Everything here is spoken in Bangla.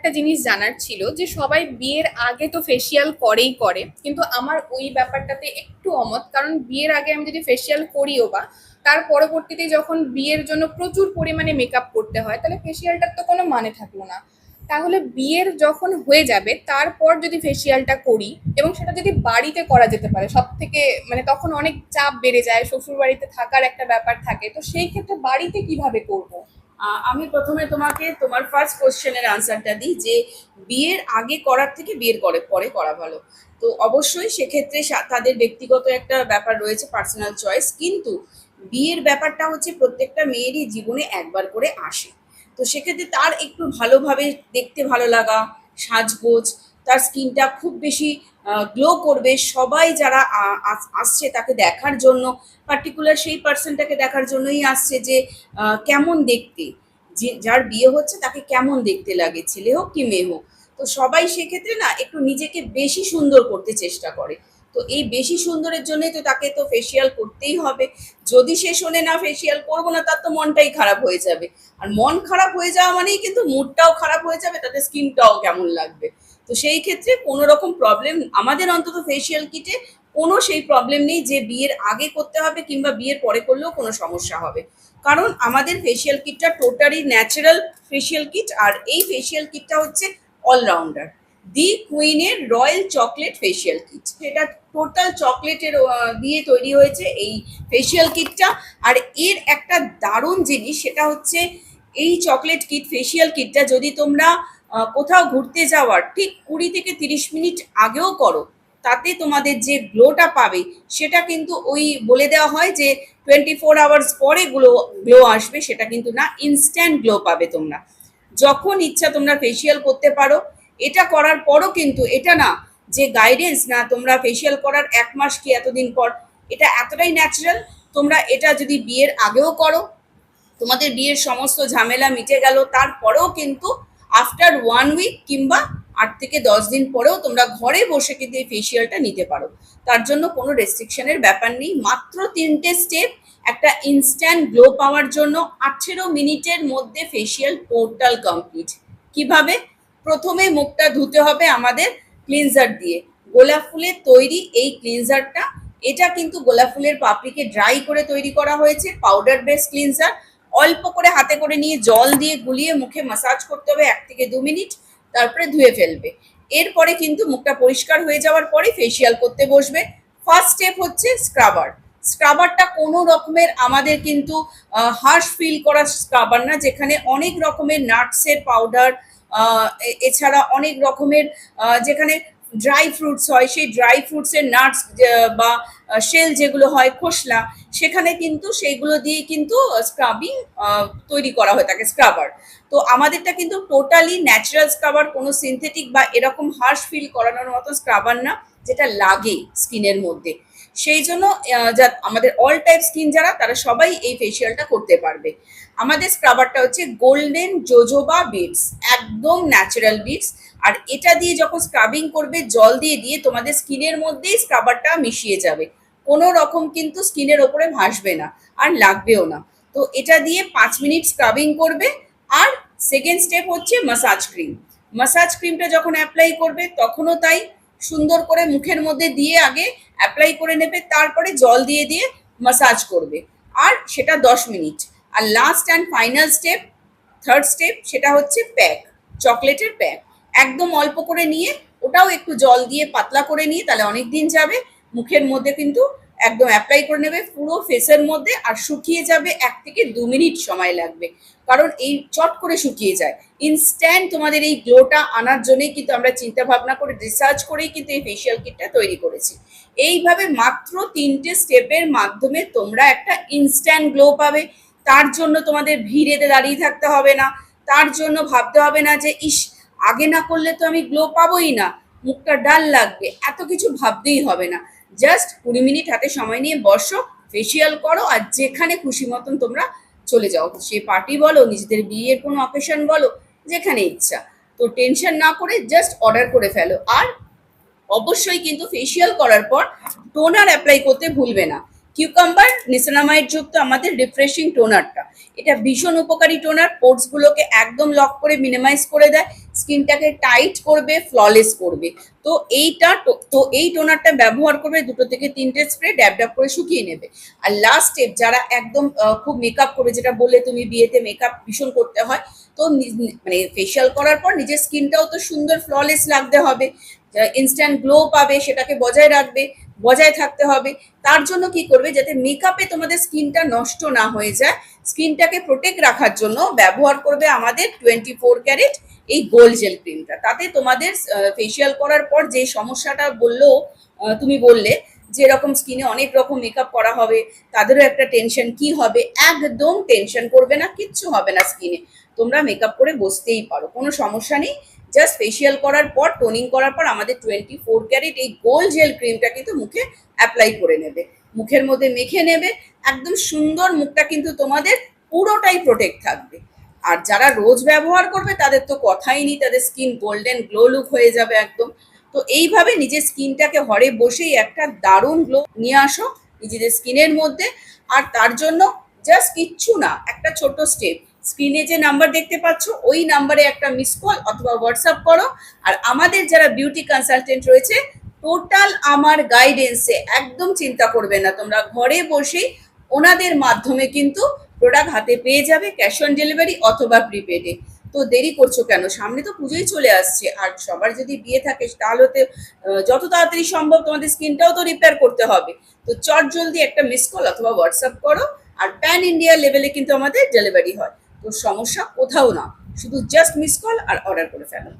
একটা জিনিস জানার ছিল যে সবাই বিয়ের আগে তো ফেসিয়াল করেই করে, কিন্তু আমার ওই ব্যাপারটাতে একটু অমত। কারণ বিয়ের আগে আমি যদি ফেসিয়াল করিও বা, তার পরবর্তীতে যখন বিয়ের জন্য প্রচুর পরিমাণে মেকআপ করতে হয়, তাহলে ফেসিয়ালটার তো কোনো মানে থাকল না। তাহলে বিয়ের যখন হয়ে যাবে, তারপর যদি ফেসিয়ালটা করি, এবং সেটা যদি বাড়িতে করা যেতে পারে সব থেকে মানে তখন অনেক চাপ বেড়ে যায় শ্বশুর বাড়িতে থাকার একটা ব্যাপার থাকে, তো সেই ক্ষেত্রে বাড়িতে কীভাবে করব? আমি প্রথমে তোমাকে তোমার ফার্স্ট কোশ্চেনের আনসারটা দিই যে বিয়ের আগে করার থেকে বিয়ের করে, পরে করা ভালো। তো অবশ্যই সেক্ষেত্রে তাদের ব্যক্তিগত একটা ব্যাপার রয়েছে পার্সোনাল চয়েস কিন্তু বিয়ের ব্যাপারটা হচ্ছে প্রত্যেকটা মেয়েরই জীবনে একবার করে আসে। তো সেক্ষেত্রে তার একটু ভালোভাবে দেখতে ভালো লাগা, সাজগোজ তার স্কিনটা খুব বেশি গ্লো করবে। সবাই যারা আসছে তাকে দেখার জন্য পার্টিকুলার সেই পার্সনটাকে দেখার জন্যই আসছে যে কেমন দেখতে? যে, যার বিয়ে হচ্ছে তাকে কেমন দেখতে লাগে? ছেলে হোক কি মেয়ে হোক। তো সবাই সেক্ষেত্রে না একটু নিজেকে বেশি সুন্দর করতে চেষ্টা করে। তো এই বেশি সুন্দরের জন্যই তো তাকে তো ফেসিয়াল করতেই হবে। যদি সে শোনে না ফেসিয়াল করব না, তার তো মনটাই খারাপ হয়ে যাবে। আর মন খারাপ হয়ে যাওয়া মানেই কিন্তু মুডটাও খারাপ হয়ে যাবে, তাতে স্কিনটাও কেমন লাগবে? তো সেই ক্ষেত্রে কোনো রকম প্রবলেম আমাদের অন্তত ফেসিয়াল কিটে কোনো সেই প্রবলেম নেই যে বিয়ের আগে করতে হবে কিংবা বিয়ের পরে করলেও কোনো সমস্যা হবে। কারণ আমাদের ফেসিয়াল কিটটা টোটালি ন্যাচারাল ফেসিয়াল কিট আর এই ফেসিয়াল কিটটা হচ্ছে অলরাউন্ডার দি কুইনের রয়্যাল চকলেট ফেসিয়াল কিট সেটা টোটাল চকলেটের দিয়ে তৈরি হয়েছে এই ফেসিয়াল কিটটা আর এর একটা দারুণ জিনিস সেটা হচ্ছে এই চকলেট কিট ফেসিয়াল কিটটা যদি তোমরা কোথাও ঘুরতে যাওয়ার ঠিক কুড়ি থেকে তিরিশ মিনিট আগেও করো। তাতে তোমাদের যে গ্লোটা পাবে, সেটা কিন্তু ওই বলে দেওয়া হয় যে টোয়েন্টি ফোর আওয়ার্স পরে গ্লো গ্লো আসবে, সেটা কিন্তু না ইনস্ট্যান্ট গ্লো পাবে তোমরা। যখন ইচ্ছা তোমরা ফেসিয়াল করতে পারো। এটা করার পরও কিন্তু এটা না, যে গাইডেন্স না, তোমরা ফেসিয়াল করার এক মাস কি এতদিন পর, এটা এতটাই ন্যাচারাল তোমরা এটা যদি বিয়ের আগেও করো, তোমাদের বিয়ের সমস্ত ঝামেলা মিটে গেল, তারপরেও কিন্তু আফটার ওয়ান উইক কিংবা আট থেকে দশ দিন পরেও তোমরা ঘরে বসে কিন্তু এই ফেসিয়ালটা নিতে পারো। তার জন্য কোনো রেস্ট্রিকশনের ব্যাপার নেই। মাত্র তিনটে স্টেপ একটা ইনস্ট্যান্ট গ্লো পাওয়ার জন্য আঠেরো মিনিটের মধ্যে ফেসিয়াল পোর্টাল কমপ্লিট কীভাবে? প্রথমে মুখটা ধুতে হবে আমাদের ক্লিনজার দিয়ে। গোলাপ ফুলের তৈরি এই ক্লিনজারটা এটা কিন্তু গোলাপ ফুলের পাপড়িকে ড্রাই করে তৈরি করা হয়েছে পাউডার বেস ক্লিনজার অল্প করে হাতে করে নিয়ে জল দিয়ে গুলিয়ে মুখে মাসাজ করতে হবে এক থেকে দু মিনিট, তারপরে ধুয়ে ফেলবে। এরপরে কিন্তু মুখটা পরিষ্কার হয়ে যাওয়ার পরে ফেসিয়াল করতে বসবে। ফার্স্ট স্টেপ হচ্ছে স্ক্রাবার স্ক্রাবারটা কোনো রকমের আমাদের কিন্তু হার্শ ফিল করা স্ক্রাবার না, যেখানে অনেক রকমের নাটসের পাউডার এছাড়া অনেক রকমের যেখানে ড্রাই ফ্রুটস হয়, সেই ড্রাই ফ্রুটসের নাটস বা শেল যেগুলো হয়, খোসলা, সেখানে কিন্তু সেইগুলো দিয়ে কিন্তু স্ক্রাবিং তৈরি করা হয়ে থাকে স্ক্রাবার তো আমাদেরটা কিন্তু টোটালি ন্যাচারাল স্ক্রাবার কোনো সিনথেটিক বা এরকম হার্শ ফিল করানোর মতো স্ক্রাবার না, যেটা লাগে স্কিনের মধ্যে। সেই জন্য আমাদের অল টাইপ স্কিন যারা, তারা সবাই এই ফেসিয়ালটা করতে পারবে। আমাদের স্ক্রাবারটা হচ্ছে গোল্ডেন জোজোবা বিটস একদম ন্যাচারাল বিটস আর এটা দিয়ে যখন স্ক্রাবিং করবে, জল দিয়ে দিয়ে তোমাদের স্কিনের মধ্যেই স্ক্রাবারটা মিশিয়ে যাবে। কোনো রকম কিন্তু স্কিনের ওপরে ভাসবে না, আর লাগবেও না। তো এটা দিয়ে পাঁচ মিনিট স্ক্রাবিং করবে, আর সেকেন্ড স্টেপ হচ্ছে মাসাজ ক্রিম মাসাজ ক্রিমটা যখন অ্যাপ্লাই করবে, তখনও তাই সুন্দর করে মুখের মধ্যে দিয়ে আগে অ্যাপ্লাই করে নেবে, তারপরে জল দিয়ে দিয়ে মাসাজ করবে। আর সেটা দশ minute. R last and final step third step সেটা হচ্ছে প্যাক চকলেটের প্যাক একদম অল্প করে নিয়ে, ওটাও একটু জল দিয়ে পাতলা করে নিয়ে, তাহলে অনেক দিন যাবে। মুখের মধ্যে কিন্তু একদম অ্যাপ্লাই করে নেবে, পুরো ফেসের মধ্যে, আর শুকিয়ে যাবে এক থেকে দু মিনিট সময় লাগবে। কারণ এই চট করে শুকিয়ে যায়। ইনস্ট্যান্ট তোমাদের এই গ্লোটা আনার জন্যই কিন্তু আমরা চিন্তা ভাবনা করে রিসার্চ করেই কিন্তু এই ফেসিয়াল কিটটা তৈরি করেছি। এইভাবে মাত্র তিনটে স্টেপের মাধ্যমে তোমরা একটা ইনস্ট্যান্ট গ্লো পাবে। তার জন্য তোমাদের ভিড়েতে দাঁড়িয়ে থাকতে হবে না। তার জন্য ভাবতে হবে না যে, ইস আগে না করলে তো আমি গ্লো পাবোই না, মুখটা ডাল লাগবে, এত কিছু ভাবতেই হবে না। জাস্ট কুড়ি মিনিট হাতে সময় নিয়ে বসো ফেসিয়াল করো, আর যেখানে খুশি মতন তোমরা চলে যাও। সে পার্টি বলো, নিজেদের বিয়ের কোনো অকেশন বলো, যেখানে ইচ্ছা। তো টেনশন না করে জাস্ট অর্ডার করে ফেলো। আর অবশ্যই কিন্তু ফেসিয়াল করার পর টোনার অ্যাপ্লাই করতে ভুলবে না। কিউকাম্বার নিসেনামাইড যুক্ত আমাদের রিফ্রেশিং টোনারটা এটা ভীষণ উপকারী টোনার পোর্টসগুলোকে একদম লক করে মিনিমাইজ করে দেয়। স্কিনটাকে টাইট করবে, ফ্ললেস করবে। তো এইটা তো এই টোনারটা ব্যবহার করবে দুটো থেকে তিনটে স্প্রে, ড্যাব ড্যাব করে শুকিয়ে নেবে। আর লাস্ট স্টেপ যারা একদম খুব মেকআপ করবে, যেটা বললে তুমি বিয়েতে মেকআপ ভীষণ করতে হয়, তো মানে ফেশিয়াল করার পর নিজের স্কিনটাও তো সুন্দর ফ্ললেস লাগতে হবে। ইনস্ট্যান্ট গ্লো পাবে, সেটাকে বজায় রাখবে, বজায় থাকতে হবে। তার জন্য কি করবে, যাতে মেকআপে তোমাদের স্কিনটা নষ্ট না হয়ে যায়, স্কিনটাকে প্রোটেক্ট রাখার জন্য ব্যবহার করবে আমাদের টোয়েন্টি ফোর ক্যারেট এই গোল্ড জেল ক্রিমটা তাতে তোমাদের ফেসিয়াল করার পর যে সমস্যাটা বলল তুমি বললে, যে এরকম স্কিনে অনেক রকম মেকআপ করা হবে, তাদেরও একটা টেনশন কি হবে? একদম টেনশন করবে না, কিচ্ছু হবে না স্কিনে তোমরা মেকআপ করে বসতেই পারো, কোনো সমস্যা নেই। জাস্ট ফেসিয়াল করার পর টোনিং করার পর আমাদের টোয়েন্টি ফোর ক্যারেট এই গোল্ড জেল ক্রিমটা কিন্তু মুখে অ্যাপ্লাই করে নেবে। মুখের মধ্যে মেখে নেবে, একদম সুন্দর মুখটা কিন্তু তোমাদের পুরোটাই প্রোটেক্ট থাকবে। আর যারা রোজ ব্যবহার করবে, তাদের তো কথাই নেই, তাদের স্কিন গোল্ডেন গ্লো লুক হয়ে যাবে একদম। তো এইভাবে নিজের স্কিনটাকে ঘরে বসেই একটা দারুণ গ্লো নিয়ে আসো নিজেদের স্কিনের মধ্যে। আর তার জন্য জাস্ট কিচ্ছু না, একটা ছোট স্টেপ স্ক্রিনে যে নাম্বার দেখতে পাচ্ছ, ওই নাম্বারে একটা মিস কল অথবা হোয়াটসঅ্যাপ করো। আর আমাদের যারা বিউটি কনসালটেন্ট রয়েছে টোটাল আমার গাইডেন্সে একদম চিন্তা করবে না। তোমরা ঘরে বসেই ওনাদের মাধ্যমে কিন্তু প্রোডাক্ট হাতে পেয়ে যাবে ক্যাশ অন ডেলিভারি অথবা প্রিপেডে তো দেরি করছ কেন? সামনে তো পুজোই চলে আসছে। আর সবার যদি বিয়ে থাকে, তাহলে তো যত তাড়াতাড়ি সম্ভব তোমাদের স্কিনটাও তো রিপেয়ার করতে হবে। তো চট জলদি একটা মিস কল অথবা হোয়াটসঅ্যাপ করো, আর প্যান ইন্ডিয়া লেভেলে কিন্তু আমাদের ডেলিভারি হয়। তো সমস্যা কোথাও না। শুধু জাস্ট মিস কল আর অর্ডার করে ফেলো।